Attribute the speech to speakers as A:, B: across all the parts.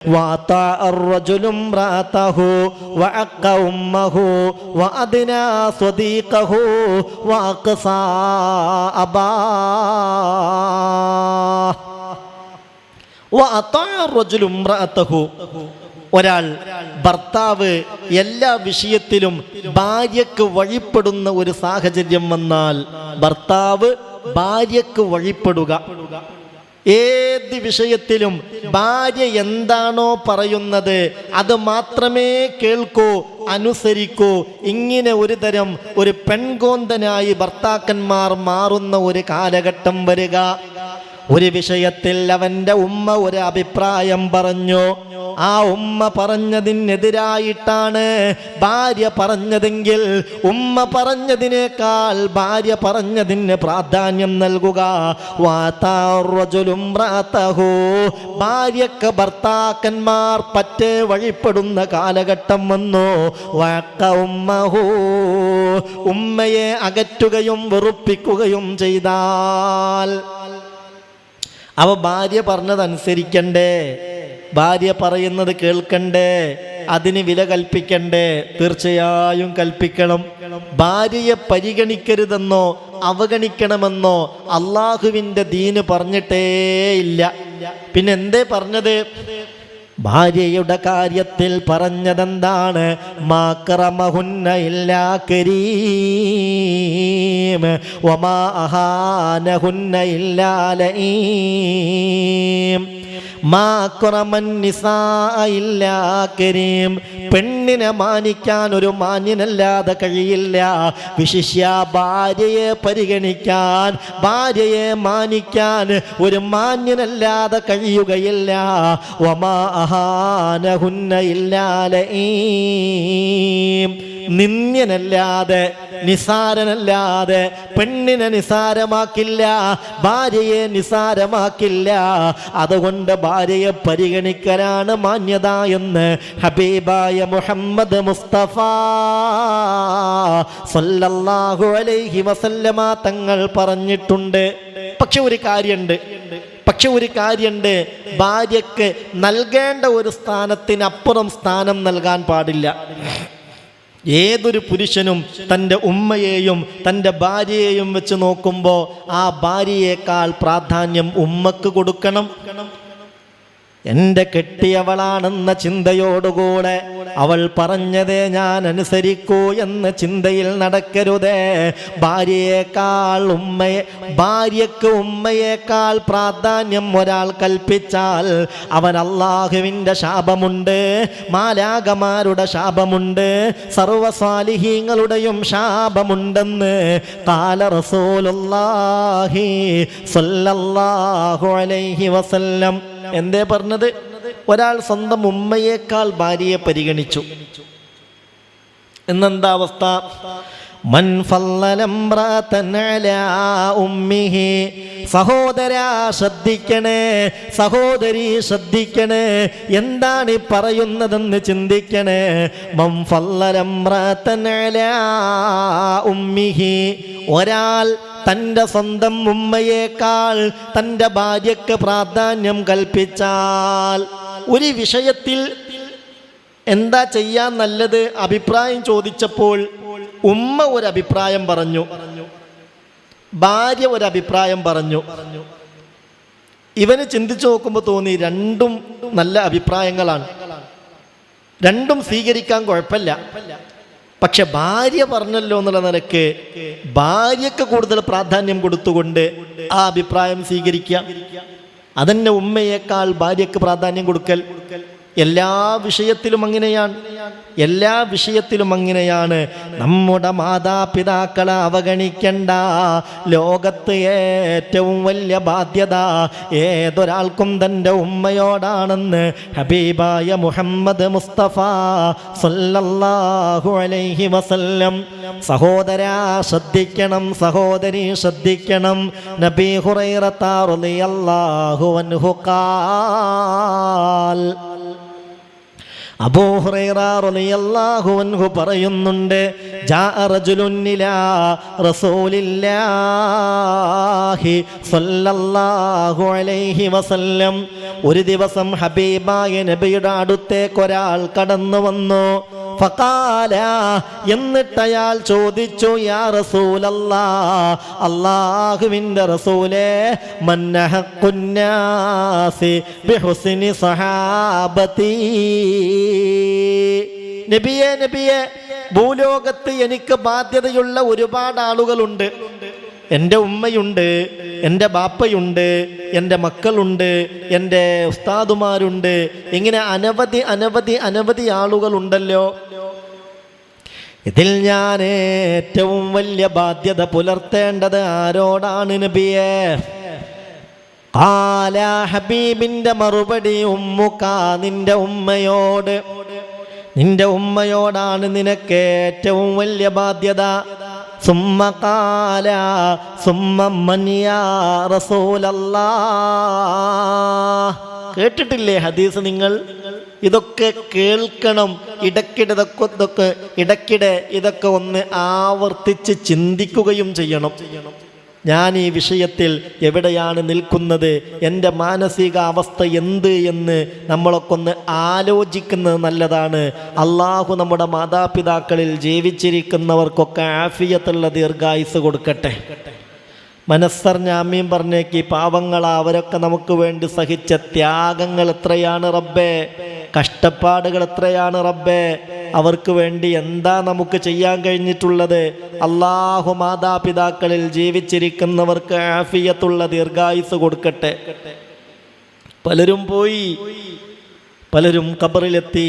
A: وأطاع الرجل امرأته وعق أمه وأدنى صديقه وأقصى أباه وأطاع الرجل امرأته ഒരാൾ ഭർത്താവ് എല്ലാ വിഷയത്തിലും ഭാര്യക്ക് വഴിപ്പെടുന്ന ഒരു സാഹചര്യം വന്നാൽ ഭർത്താവ് ഭാര്യക്ക് വഴിപ്പെടുക ഏത് വിഷയത്തിലും ഭാര്യ എന്താണോ പറയുന്നത് അത് മാത്രമേ കേൾക്കൂ അനുസരിക്കൂ. ഇങ്ങനെ ഒരു തരം ഒരു പെൺകോന്തനായി ഭർത്താക്കന്മാർ മാറുന്ന ഒരു കാലഘട്ടം വരിക. ഒരു വിഷയത്തിൽ അവന്റെ ഉമ്മ ഒരു അഭിപ്രായം പറഞ്ഞു. ആ ഉമ്മ പറഞ്ഞതിനെതിരായിട്ടാണ് ഭാര്യ പറഞ്ഞതെങ്കിൽ ഉമ്മ പറഞ്ഞതിനേക്കാൾ ഭാര്യ പറഞ്ഞതിന് പ്രാധാന്യം നൽകുക. ഭാര്യക്ക് ഭർത്താക്കന്മാർ പറ്റേ വഴിപ്പെടുന്ന കാലഘട്ടം വന്നു. വാക്ക ഉമ്മഹു. ഉമ്മയെ അകറ്റുകയും വെറുപ്പിക്കുകയും ചെയ്താൽ. അവ ഭാര്യ പറഞ്ഞതനുസരിക്കണ്ടേ? ഭാര്യ പറയുന്നത് കേൾക്കണ്ടേ? അതിന് വില കൽപ്പിക്കണ്ടേ? തീർച്ചയായും കൽപ്പിക്കണം. ഭാര്യയെ പരിഗണിക്കരുതെന്നോ അവഗണിക്കണമെന്നോ അള്ളാഹുവിന്റെ ദീന് പറഞ്ഞിട്ടേയില്ല പിന്നെ എന്തേ പറഞ്ഞത്? ഭാര്യയുടെ കാര്യത്തിൽ പറഞ്ഞതെന്താണ്? മാക്രമഹുന്ന പെണ്ണിനെ മാനിക്കാൻ ഒരു മാന്യനല്ലാതെ കഴിയില്ല. വിശിഷ്യ ഭാര്യയെ പരിഗണിക്കാൻ ഭാര്യയെ മാനിക്കാൻ ഒരു മാന്യനല്ലാതെ കഴിയുകയില്ല. ഒമാ അഹാനഹുന്ന ഇല്ലാലീം നിന്ദ്യനല്ലാതെ നിസാരനല്ലാതെ പെണ്ണിനെ നിസാരമാക്കില്ല ഭാര്യയെ നിസാരമാക്കില്ല. അതുകൊണ്ട് ഭാര്യയെ പരിഗണിക്കലാണ് മാന്യത എന്ന് ഹബീബായ മുഹമ്മദ് മുസ്തഫ സല്ലല്ലാഹു അലൈഹി വസല്ലമ തങ്ങൾ പറഞ്ഞിട്ടുണ്ട്. പക്ഷെ ഒരു കാര്യമുണ്ട്. പക്ഷെ ഒരു കാര്യമുണ്ട്. ഭാര്യക്ക് നൽകേണ്ട ഒരു സ്ഥാനത്തിനപ്പുറം സ്ഥാനം നൽകാൻ പാടില്ല. ഏതൊരു പുരുഷനും തന്റെ ഉമ്മയെയും തന്റെ ഭാര്യയെയും വെച്ച് നോക്കുമ്പോൾ ആ ഭാര്യയേക്കാൾ പ്രാധാന്യം ഉമ്മക്ക് കൊടുക്കണം. എന്റെ കെട്ടിയവളാണെന്ന ചിന്തയോടുകൂടെ അവൾ പറഞ്ഞതേ ഞാൻ അനുസരിക്കൂ എന്ന ചിന്തയിൽ നടക്കരുതേ. ഭാര്യയേക്കാൾ ഉമ്മയെ ഭാര്യക്ക് ഉമ്മയേക്കാൾ പ്രാധാന്യം ഒരാൾ കൽപ്പിച്ചാൽ അവൻ അള്ളാഹുവിന്റെ ശാപമുണ്ട് മാലാകമാരുടെ ശാപമുണ്ട് സർവസ്വാലിഹീങ്ങളുടെയും ശാപമുണ്ടെന്ന് കാല റസൂലുള്ളാഹി സ്വല്ലല്ലാഹു അലൈഹി വസല്ലം. എന്തേ പറഞ്ഞത്? ഒരാൾ സ്വന്തം ഉമ്മയേക്കാൾ ഭാര്യയെ പരിഗണിച്ചു. എന്നെന്താ അവസ്ഥ സഹോദരാ ശ്രദ്ധിക്കണേ സഹോദരി ശ്രദ്ധിക്കണേ എന്താണ് ഈ പറയുന്നതെന്ന് ചിന്തിക്കണേ. ഉമ്മിഹി. ഒരാൾ തന്റെ സ്വന്തം ഉമ്മയേക്കാൾ തന്റെ ഭാര്യയ്ക്ക് പ്രാധാന്യം കൽപ്പിച്ചാൽ ഒരു വിഷയത്തിൽ എന്താ ചെയ്യാൻ നല്ലത്? അഭിപ്രായം ചോദിച്ചപ്പോൾ ഉമ്മ ഒരു അഭിപ്രായം പറഞ്ഞു. ഭാര്യ ഒരു അഭിപ്രായം പറഞ്ഞു. ഇവന് ചിന്തിച്ചു നോക്കുമ്പോൾ തോന്നി രണ്ടും നല്ല അഭിപ്രായങ്ങളാണ്. രണ്ടും സ്വീകരിക്കാൻ കുഴപ്പമില്ല. പക്ഷെ ഭാര്യ പറഞ്ഞല്ലോ എന്നുള്ള നിലയ്ക്ക് ഭാര്യക്ക് കൂടുതൽ പ്രാധാന്യം കൊടുത്തുകൊണ്ട് ആ അഭിപ്രായം സ്വീകരിക്കുക അതന്നെ ഉമ്മയേക്കാൾ ഭാര്യയ്ക്ക് പ്രാധാന്യം കൊടുക്കൽ. എല്ലാ വിഷയത്തിലും അങ്ങനെയാണ്. എല്ലാ വിഷയത്തിലും അങ്ങനെയാണ്. നമ്മുടെ മാതാപിതാക്കളെ അവഗണിക്കണ്ട. ലോകത്ത് ഏറ്റവും വലിയ ബാധ്യത ഏതൊരാൾക്കും തന്റെ ഉമ്മയോടാണെന്ന് ഹബീബായ മുഹമ്മദ് മുസ്തഫ സല്ലല്ലാഹു അലൈഹി വസല്ലം. സഹോദര ശ്രദ്ധിക്കണം. സഹോദരി ശ്രദ്ധിക്കണം. നബി ഹുറൈറത്താറുലി അള്ളാഹു അൻഹു ഖാൽ അബൂ ഹുറൈറ റളിയല്ലാഹു അൻഹു പറയുന്നുണ്ട് റസൂലില്ലാഹി സ്വല്ലല്ലാഹു അലൈഹി വസല്ലം ഒരു ദിവസം ഹബീബായ നബിയുടെ അടുത്തേക്ക് ഒരാൾ കടന്നു വന്നു. ഫകാല എന്നിട്ട് ചോദിച്ചു യാ റസൂലല്ലാ അള്ളാഹുവിന്റെ റസൂലേ മന്നഹക്കുന്നാസി ബിഹുസ്നി സഹാബത്തി നബിയെ നബിയെ ഭൂലോകത്ത് എനിക്ക് ബാധ്യതയുള്ള ഒരുപാട് ആളുകളുണ്ട്. എന്റെ ഉമ്മയുണ്ട് എന്റെ ബാപ്പയുണ്ട് എന്റെ മക്കളുണ്ട് എന്റെ ഉസ്താദുമാരുണ്ട്. ഇങ്ങനെ അനവധി അനവധി അനവധി ആളുകളുണ്ടല്ലോ. ഇതിൽ ഞാൻ ഏറ്റവും വലിയ ബാധ്യത പുലർത്തേണ്ടത് ആരോടാണ് നബിയെ? കാല ഹബീബിന്റെ മറുപടി ഉമ്മുക്ക നിന്റെ ഉമ്മയോട്. നിന്റെ ഉമ്മയോടാണ് നിനക്ക് ഏറ്റവും വലിയ ബാധ്യത. സുമ്മ മനിയാ റസൂലല്ലാ. കേട്ടിട്ടില്ലേ ഹദീസ് നിങ്ങൾ? ഇതൊക്കെ കേൾക്കണം. ഇടയ്ക്കിടെ ഇതൊക്കെ ഇതൊക്കെ ഇതൊക്കെ ഒന്ന് ആവർത്തിച്ച് ചിന്തിക്കുകയും ചെയ്യണം ചെയ്യണം. ഞാൻ ഈ വിഷയത്തിൽ എവിടെയാണ് നിൽക്കുന്നത്? എന്റെ മാനസിക അവസ്ഥ എന്ത് എന്ന് നമ്മളൊക്കെ ഒന്ന് ആലോചിക്കുന്നത് നല്ലതാണ്. അള്ളാഹു നമ്മുടെ മാതാപിതാക്കളിൽ ജീവിച്ചിരിക്കുന്നവർക്കൊക്കെ ആഫിയത്തുള്ള ദീർഘായുസ് കൊടുക്കട്ടെ. മനസ്സറിഞ്ഞാമ്യം പറഞ്ഞേക്ക് പാവങ്ങളാ അവരൊക്കെ നമുക്ക് വേണ്ടി സഹിച്ച ത്യാഗങ്ങൾ എത്രയാണ് റബ്ബേ? കഷ്ടപ്പാടുകൾ എത്രയാണ് റബ്ബേ? അവർക്ക് വേണ്ടി എന്താ നമുക്ക് ചെയ്യാൻ കഴിഞ്ഞിട്ടുള്ളത്? അള്ളാഹു മാതാപിതാക്കളിൽ ജീവിച്ചിരിക്കുന്നവർക്ക് ആഫിയത്തുള്ള ദീർഘായുസ് കൊടുക്കട്ടെ. പലരും പോയി പലരും കബറിലെത്തി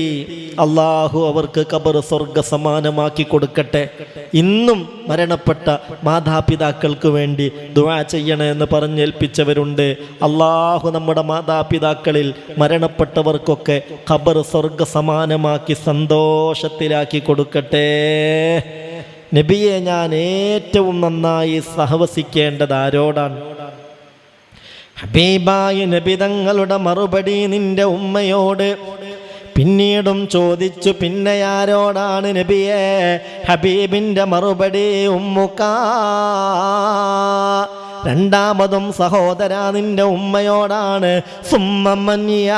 A: അള്ളാഹു അവർക്ക് കബർ സ്വർഗ സമാനമാക്കി കൊടുക്കട്ടെ. ഇന്നും മരണപ്പെട്ട മാതാപിതാക്കൾക്ക് വേണ്ടി ദുവാ ചെയ്യണമെന്ന് പറഞ്ഞേൽപ്പിച്ചവരുണ്ട് അള്ളാഹു നമ്മുടെ മാതാപിതാക്കളിൽ മരണപ്പെട്ടവർക്കൊക്കെ ഖബർ സ്വർഗ സമാനമാക്കി സന്തോഷത്തിലാക്കി കൊടുക്കട്ടെ. നബിയെ ഞാൻ ഏറ്റവും നന്നായി സഹവസിക്കേണ്ടത് ആരോടാണ്? ഹബീബായ നബിതങ്ങളുടെ മറുപടി നിന്റെ ഉമ്മയോട്. പിന്നീടും ചോദിച്ചു പിന്നെ ആരോടാണ് നബിയെ ഹബീബിന്റെ മറുപടി ഉമ്മുക്ക? രണ്ടാമതും സഹോദര നിന്റെ ഉമ്മയോടാണ്. സുമ്മമ്മന്യാറസൂലല്ലാ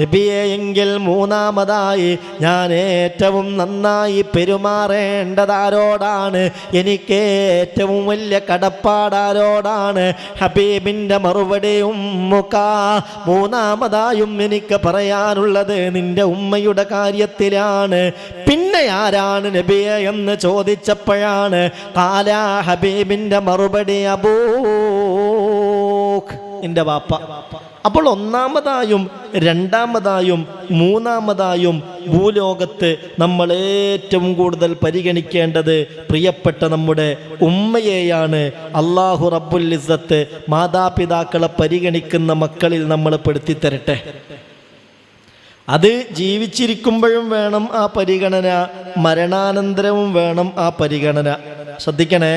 A: നബിയെ എങ്കിൽ മൂന്നാമതായി ഞാൻ ഏറ്റവും നന്നായി പെരുമാറേണ്ടതാരോടാണ്. എനിക്ക് ഏറ്റവും വലിയ കടപ്പാടാരോടാണ്. ഹബീബിന്റെ മറുപടി ഉമ്മുക്ക മൂന്നാമതായും എനിക്ക് പറയാനുള്ളത് നിന്റെ ഉമ്മയുടെ കാര്യത്തിലാണ്. പിന്നെ ആരാണ് നബിയെ എന്ന് ചോദിച്ചപ്പോഴാണ് കാല ഹബീബിന്റെ മറുപടി അബൂ എന്റെ വാപ്പ. അപ്പോൾ ഒന്നാമതായും രണ്ടാമതായും മൂന്നാമതായും ഭൂലോകത്ത് നമ്മൾ ഏറ്റവും കൂടുതൽ പരിഗണിക്കേണ്ടത് പ്രിയപ്പെട്ട നമ്മുടെ ഉമ്മയെയാണ്. അള്ളാഹു റബ്ബുൽ ഇസ്സത്ത് മാതാപിതാക്കളെ പരിഗണിക്കുന്ന മക്കളിൽ നമ്മൾ പെടുത്തിത്തരട്ടെ. അത് ജീവിച്ചിരിക്കുമ്പോഴും വേണം ആ പരിഗണന മരണാനന്തരവും വേണം ആ പരിഗണന. ശ്രദ്ധിക്കണേ.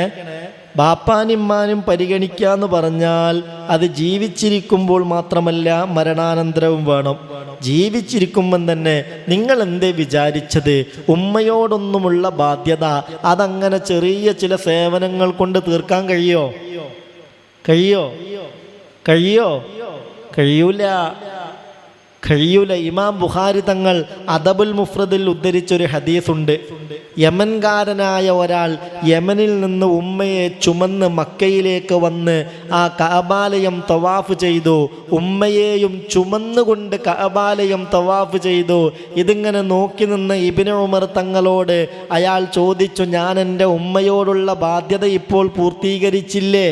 A: ബാപ്പാനിമ്മാനും പരിഗണിക്കുക എന്ന് പറഞ്ഞാൽ അത് ജീവിച്ചിരിക്കുമ്പോൾ മാത്രമല്ല മരണാനന്തരവും വേണം. ജീവിച്ചിരിക്കുമ്പം തന്നെ നിങ്ങൾ എന്തേ വിചാരിച്ചത്? ഉമ്മയോടൊന്നുമുള്ള ബാധ്യത അതങ്ങനെ ചെറിയ ചില സേവനങ്ങൾ കൊണ്ട് തീർക്കാൻ കഴിയോ? കഴിയോ? കഴിയോ? കഴിയൂല. കഴിയൂല. ഇമാം ബുഖാരി തങ്ങൾ അദബുൽ മുഫ്രദിൽ ഉദ്ധരിച്ചൊരു ഹദീസുണ്ട്. യമൻകാരനായ ഒരാൾ യമനിൽ നിന്ന് ഉമ്മയെ ചുമന്ന് മക്കയിലേക്ക് വന്ന് ആ കഅബാലയം തവാഫ് ചെയ്തു. ഉമ്മയെയും ചുമന്നുകൊണ്ട് കഅബാലയം തവാഫ് ചെയ്തു. ഇതിങ്ങനെ നോക്കി നിന്ന് ഇബിന് ഉമർ തങ്ങളോട് അയാൾ ചോദിച്ചു ഞാൻ എന്റെ ഉമ്മയോടുള്ള ബാധ്യത ഇപ്പോൾ പൂർത്തീകരിച്ചില്ലേ?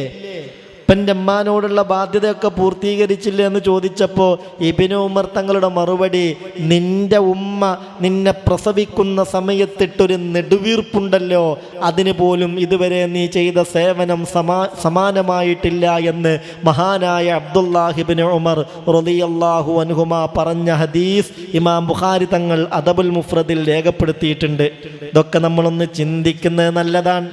A: അപ്പന്റെ അമ്മാനോടുള്ള ബാധ്യതയൊക്കെ പൂർത്തീകരിച്ചില്ല എന്ന് ചോദിച്ചപ്പോൾ ഇബിനു ഉമർ തങ്ങളുടെ മറുപടി നിന്റെ ഉമ്മ നിന്നെ പ്രസവിക്കുന്ന സമയത്തിട്ടൊരു നെടുവീർപ്പുണ്ടല്ലോ അതിന് പോലും ഇതുവരെ നീ ചെയ്ത സേവനം സമാ സമാനമായിട്ടില്ല എന്ന് മഹാനായ അബ്ദുല്ലാഹിബിന് ഉമർ റളിയല്ലാഹു അനുഹുമ പറഞ്ഞ ഹദീസ് ഇമാം ബുഖാരി തങ്ങൾ അദബുൽ മുഫ്രദിൽ രേഖപ്പെടുത്തിയിട്ടുണ്ട്. ഇതൊക്കെ നമ്മളൊന്ന് ചിന്തിക്കുന്നത് നല്ലതാണ്.